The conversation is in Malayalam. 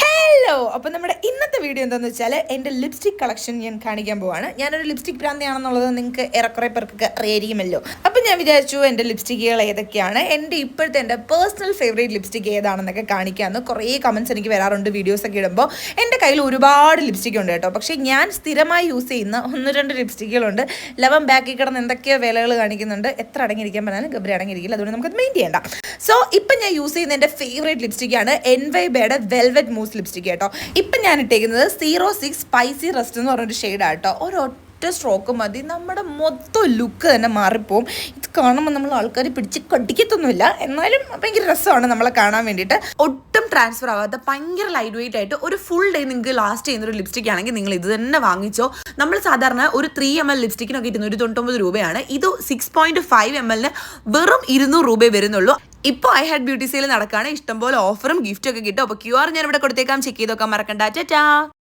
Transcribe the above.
ഹലോ അപ്പോൾ നമ്മുടെ ഇന്നത്തെ വീഡിയോ എന്താണെന്ന് വെച്ചാൽ എന്റെ ലിപ്സ്റ്റിക് കളക്ഷൻ ഞാൻ കാണിക്കാൻ പോവാണ്. ഞാനൊരു ലിപ്സ്റ്റിക് ഭ്രാന്തിയാണെന്നുള്ളത് നിങ്ങൾക്ക് ഏറെക്കുറെ പേർക്കൊക്കെ അറിയായിരിക്കുമല്ലോ. അപ്പോൾ ഞാൻ വിചാരിച്ചു എന്റെ ലിപ്സ്റ്റിക്കുകൾ ഏതൊക്കെയാണ്. എന്റെ ഇപ്പോഴത്തെ എന്റെ പേഴ്സണൽ ഫേവറേറ്റ് ലിപ്സ്റ്റിക് ഏതാണെന്നൊക്കെ കാണിക്കാമെന്ന് കുറേ കമൻസ് എനിക്ക് വരാറുണ്ട് വീഡിയോസൊക്കെ ഇടുമ്പോൾ എന്റെ കയ്യിൽ ഒരുപാട് ലിപ്സ്റ്റിക് ഉണ്ട് കേട്ടോ. പക്ഷേ ഞാൻ സ്ഥിരമായി യൂസ് ചെയ്യുന്ന ഒന്ന് രണ്ട് ലിപ്സ്റ്റിക്കുകളുണ്ട് ലവൻ ബാക്കിൽ കിടന്ന് എന്തൊക്കെയോ വിലകൾ കാണിക്കുന്നുണ്ട്. എത്ര അടങ്ങിയിരിക്കാൻ പറഞ്ഞാലും ഗബ്രി അടങ്ങിയിരിക്കില്ല. അതുകൊണ്ട് നമുക്കത് മെയിൻ ചെയ്യണ്ട. സോ ഇപ്പം ഞാൻ യൂസ് ചെയ്യുന്ന എന്റെ ഫേവറേറ്റ് ലിപ്സ്റ്റിക്കാണ് എൻ വൈ ബേയുടെ വെൽവെറ്റ് മൂസ് ലിപ്സ്റ്റിക് കേട്ടോ. ഇപ്പം ഞാൻ ഇട്ടേക്കുന്നത് സീറോ സിക്സ് സ്പൈസി റെസ്റ്റ് എന്ന് പറഞ്ഞൊരു ഷെയ്ഡാണ് കേട്ടോ. ഒറ്റ സ്ട്രോക്ക് മതി. നമ്മുടെ മൊത്തം ലുക്ക് തന്നെ മാറിപ്പോവും. കാണുമ്പോൾ നമ്മൾ ആൾക്കാർ പിടിച്ച് കടിക്കത്തൊന്നുമില്ല. എന്നാലും ഭയങ്കര രസമാണ് നമ്മളെ കാണാൻ വേണ്ടിയിട്ട്. ഒട്ടും ട്രാൻസ്ഫർ ആവാത്ത ഭയങ്കര ലൈറ്റ് വെയിറ്റ് ആയിട്ട് ഒരു ഫുൾ ഡേ നിങ്ങൾക്ക് ലാസ്റ്റ് ചെയ്യുന്ന ഒരു ലിപ്സ്റ്റിക് ആണെങ്കിൽ നിങ്ങൾ ഇത് തന്നെ വാങ്ങിച്ചോ. നമ്മൾ സാധാരണ ഒരു ത്രീ എം എൽ ലിപ്സ്റ്റിക്കിനൊക്കെ ഇരുന്നൂറ്റി തൊണ്ണൂറ്റൊമ്പത് രൂപയാണ്. ഇത് സിക്സ് പോയിന്റ് ഫൈവ് എം എല്ലിന് വെറും ഇരുന്നൂറ് രൂപയെ വരുന്നുള്ളൂ. ഇപ്പോൾ ഐ ഹാഡ് ബ്യൂട്ടി സെയിൽ നടക്കുകയാണ് ഇഷ്ടംപോലെ ഓഫറും ഗിഫ്റ്റും ഒക്കെ കിട്ടും. അപ്പോൾ ക്യു ആർ ഞാൻ ഇവിടെ കൊടുത്തേക്കാം ചെക്ക് ചെയ്തൊക്കെ മറക്കണ്ട. ടാറ്റാ.